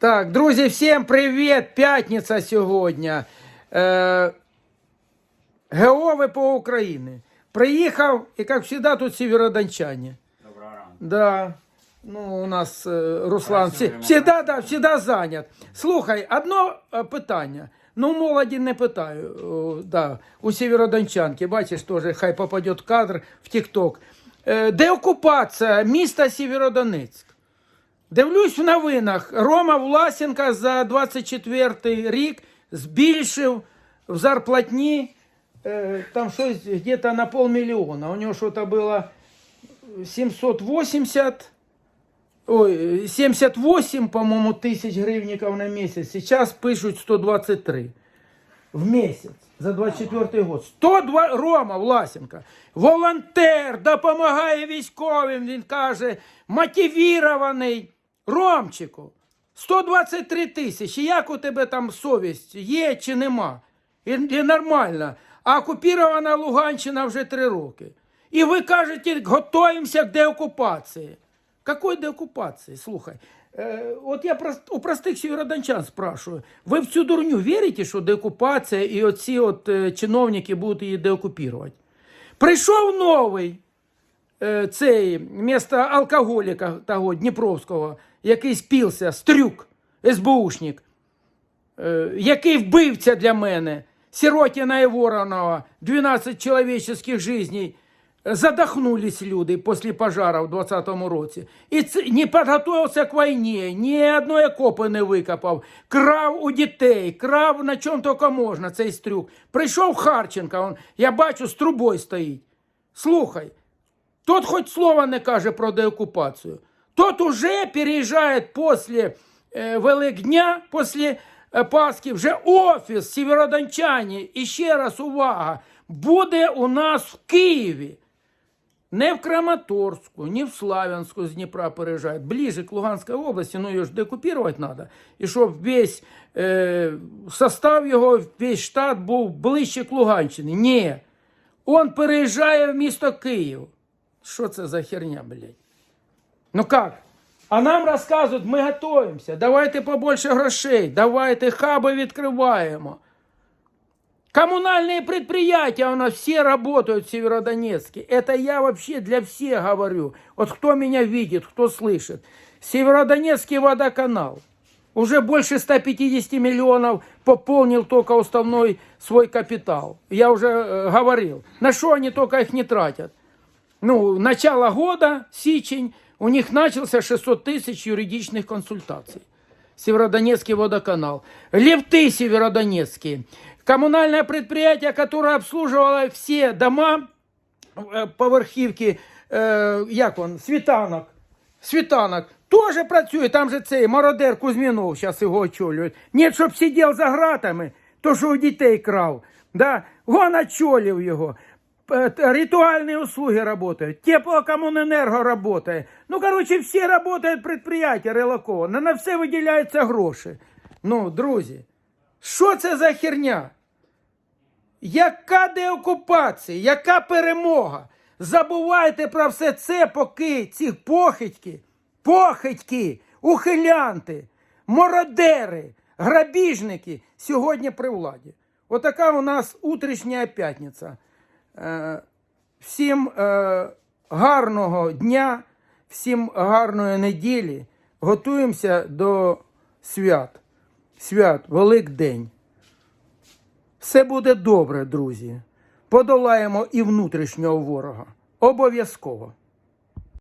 Так, друзі, всім привіт! П'ятниця сьогодні. Е, ГО ВПО України. Приїхав, і як завжди, тут сєвєродончані. Доброго ранку. Да. Ну, у нас е, Руслан всі, всегда, да, всегда зайнят. Слухай, одно е, питання. Ну, молоді не питаю. О, да, у сєвєродончанки, бачиш, теж хай попаде кадр в Тік-Ток. Е, де окупація міста Сєвєродонецьк? Дивлюсь в новинах. Рома Власенко за 24 рік збільшив в зарплатні е, там щось где-то на полмільйона. У нього щось було 780, ой, 78, по-моему, тысяч гривников на месяц. Сейчас пишут 123 в месяц за 24 год. 102, Рома Власенко, волонтер, допомагає військовим, він каже, мотивірований. Ромчику, 123 тисячі. Як у тебе там совість є чи нема? І, і нормально. А окупірована Луганщина вже три роки. І ви кажете, готуємося к деокупації. Какой деокупації? Слухай. Е, от я прост, у простих сєвєродончан спрашиваю, ви в цю дурню вірите, що деокупація і оці от е, чиновники будуть її деокупувати? Прийшов новий цей місто алкоголіка того Дніпровського, який співся, стрюк, СБУшник, е, який вбивця для мене, Сиротіна і Воронова, 12 чоловічих жизней, задохнулись люди після пожара в 20-му році. І не підготувався к війні, ні одної окопи не викопав, крав у дітей, крав на чому тільки можна цей стрюк. Прийшов Харченко, он, я бачу, з трубою стоїть. Слухай, тот хоть слова не каже про деокупацію. Тот уже переїжджає після е, Великдня, після е, Пасхи, вже офіс Сєвєродончані. І ще раз увага, буде у нас в Києві. Не в Краматорську, не в Славянську з Дніпра переїжджають, ближе к Луганській області, ну її ж декупувати треба. І щоб весь е, состав його, весь штат був ближче к Луганщині. Ні. Он переїжджає в місто Київ. Що це за херня, блядь? Ну как? А нам розказують, ми готуємося, давайте побольше грошей, давайте хаби відкриваємо. Коммунальные предприятия у нас все работают в Северодонецке. Это я вообще для всех говорю. Вот кто меня видит, кто слышит. Северодонецкий водоканал. Уже больше 150 миллионов пополнил только уставной свой капитал. Я уже э, говорил. На что они только их не тратят? Ну, начало года, січень, у них начался 600 тысяч юридичных консультаций. Северодонецкий водоканал. Лифты Северодонецкие. Коммунальное предприятие, которое обслуживало все дома, э, поверхівки, э, як он, світанок, світанок, теж працює, там же цей мародер Кузьмінов, зараз його очолюють. Ні, щоб сидів за гратами, то що у дітей крав. Да? Вон очолив його. Э, т- Ритуальные услуги работают, теплокоммунэнерго работает. Ну, короче, все работают предприятия релоковано, на все виділяються гроші. Ну, друзі, що це за херня? Яка деокупація? Яка перемога? Забувайте про все це, поки ці похитьки, похитьки, ухилянти, мородери, грабіжники сьогодні при владі. Отака у нас утрішня п'ятниця. Е, Всім е, гарного дня, всім гарної неділі. Готуємося до свят. Свят, Великдень. Все буде добре, друзі. Подолаємо і внутрішнього ворога. Обов'язково.